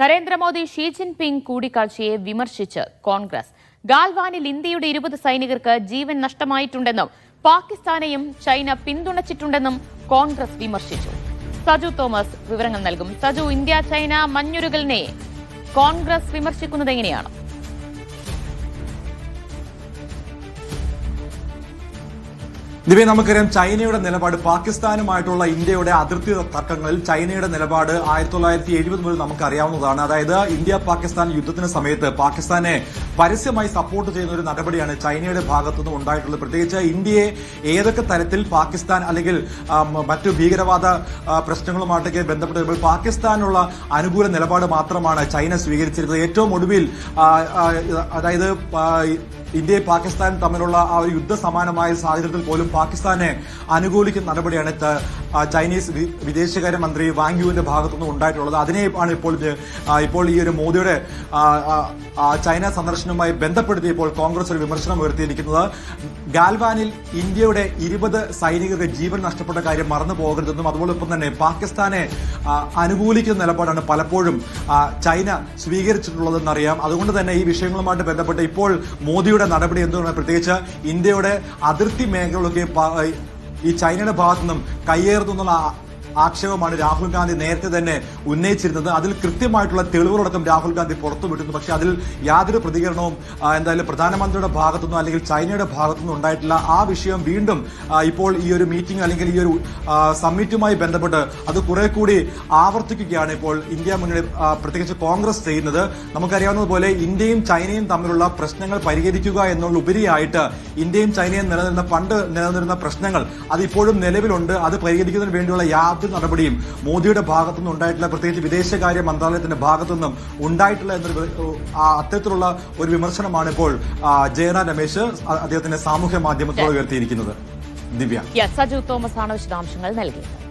Narendra Modi Xi Jinping കൂടിക്കാഴ്ചയെ വിമർശിച്ച് കോൺഗ്രസ്. ഗാൽവാനിൽ ഇന്ത്യയുടെ ഇരുപത് സൈനികർക്ക് ജീവൻ നഷ്ടമായിട്ടുണ്ടെന്നും പാകിസ്ഥാനെയും ചൈന പിന്തുണച്ചിട്ടുണ്ടെന്നും കോൺഗ്രസ് വിമർശിച്ചു. സജു തോമസ് വിവരങ്ങൾ നൽകും. സജു ഇന്ത്യ ചൈന മഞ്ഞുരുകലിനെ കോൺഗ്രസ് വിമർശിക്കുന്നത് എങ്ങനെയാണ്? ദിവ്യ നമുക്കറിയാം ചൈനയുടെ നിലപാട് പാകിസ്ഥാനുമായിട്ടുള്ള ഇന്ത്യയുടെ അതിർത്തി തർക്കങ്ങളിൽ ചൈനയുടെ നിലപാട് ആയിരത്തി തൊള്ളായിരത്തി എഴുപത് മുതൽ നമുക്കറിയാവുന്നതാണ്. അതായത് ഇന്ത്യ പാകിസ്ഥാൻ യുദ്ധത്തിന് സമയത്ത് പാകിസ്ഥാനെ പരസ്യമായി സപ്പോർട്ട് ചെയ്യുന്ന ഒരു നടപടിയാണ് ചൈനയുടെ ഭാഗത്തുനിന്ന് ഉണ്ടായിട്ടുള്ളത്. പ്രത്യേകിച്ച് ഇന്ത്യയെ ഏതൊക്കെ തരത്തിൽ പാകിസ്ഥാൻ അല്ലെങ്കിൽ മറ്റു ഭീകരവാദ പ്രശ്നങ്ങളുമായിട്ടൊക്കെ ബന്ധപ്പെട്ട് വരുമ്പോൾ പാകിസ്ഥാനുള്ള അനുകൂല നിലപാട് മാത്രമാണ് ചൈന സ്വീകരിച്ചിരുന്നത് ഏറ്റവും ഒടുവിൽ അതായത് ഇന്ത്യയും പാകിസ്ഥാനും തമ്മിലുള്ള ആ ഒരു യുദ്ധ സമാനമായ സാഹചര്യത്തിൽ പോലും പാകിസ്ഥാനെ അനുകൂലിക്കുന്ന നടപടിയാണ് ചൈനീസ് വിദേശകാര്യ മന്ത്രി വാങ് യുവിന്റെ ഭാഗത്തുനിന്ന് ഉണ്ടായിട്ടുള്ളത്. അതിനെയാണ് ഇപ്പോൾ ഇപ്പോൾ ഈ ഒരു മോദിയുടെ ചൈന സന്ദർശനവുമായി ബന്ധപ്പെടുത്തി ഇപ്പോൾ കോൺഗ്രസ് ഒരു വിമർശനം ഉയർത്തിയിരിക്കുന്നത്. ഗാൽവാനിൽ ഇന്ത്യയുടെ ഇരുപത് സൈനികർക്ക് ജീവൻ നഷ്ടപ്പെട്ട കാര്യം മറന്നു പോകരുതെന്നും അതുപോലൊപ്പം തന്നെ പാകിസ്ഥാനെ അനുകൂലിക്കുന്ന നിലപാടാണ് പലപ്പോഴും ചൈന സ്വീകരിച്ചിട്ടുള്ളതെന്നറിയാം അതുകൊണ്ട് തന്നെ ഈ വിഷയങ്ങളുമായിട്ട് ബന്ധപ്പെട്ട് ഇപ്പോൾ മോദിയുടെ നടപടി എന്തുകൊണ്ടാണ് പ്രത്യേകിച്ച് ഇന്ത്യയുടെ അതിർത്തി മേഖലകളൊക്കെ ഈ ചൈനയുടെ ഭാഗത്തു നിന്നും കയ്യേറുന്നു എന്നുള്ള ആ- ആക്ഷേപമാണ് രാഹുൽ ഗാന്ധി നേരത്തെ തന്നെ ഉന്നയിച്ചിരുന്നത്. അതിൽ കൃത്യമായിട്ടുള്ള തെളിവുകളടക്കം രാഹുൽ ഗാന്ധി പുറത്തുവിട്ടിരുന്നു പക്ഷെ അതിൽ യാതൊരു പ്രതികരണവും എന്തായാലും പ്രധാനമന്ത്രിയുടെ ഭാഗത്തുനിന്നോ അല്ലെങ്കിൽ ചൈനയുടെ ഭാഗത്തുനിന്നോ ഉണ്ടായിട്ടില്ല. ആ വിഷയം വീണ്ടും ഇപ്പോൾ ഈ ഒരു മീറ്റിംഗ് അല്ലെങ്കിൽ ഈ ഒരു സമ്മിറ്റുമായി ബന്ധപ്പെട്ട് അത് കുറെ കൂടി ആവർത്തിക്കുകയാണ് ഇപ്പോൾ ഇന്ത്യ മുന്നണി പ്രത്യേകിച്ച് കോൺഗ്രസ് ചെയ്യുന്നത്. നമുക്കറിയാവുന്നതുപോലെ ഇന്ത്യയും ചൈനയും തമ്മിലുള്ള പ്രശ്നങ്ങൾ പരിഹരിക്കുക എന്നുള്ള ഉപരിയായിട്ട് ഇന്ത്യയും ചൈനയും നിലനിന്ന പണ്ട് നിലനിന്നിരുന്ന പ്രശ്നങ്ങൾ അത് ഇപ്പോഴും നിലവിലുണ്ട്. അത് പരിഹരിക്കുന്നതിന് വേണ്ടിയുള്ള യാതൊരു നടപടിയും മോദിയുടെ ഭാഗത്തുനിന്ന് ഉണ്ടായിട്ടില്ല. പ്രത്യേകിച്ച് വിദേശകാര്യ മന്ത്രാലയത്തിന്റെ ഭാഗത്തുനിന്നും ഉണ്ടായിട്ടില്ല എന്നൊരു അത്തരത്തിലുള്ള ഒരു വിമർശനമാണ് ഇപ്പോൾ ആ, ജയറാം രമേശ് അദ്ദേഹത്തിന്റെ സാമൂഹ്യ മാധ്യമത്തോട് ഉയർത്തിയിരിക്കുന്നത്. ദിവ്യ. സജു തോമസ് ആണ് വിശദാംശങ്ങൾ നൽകിയത്.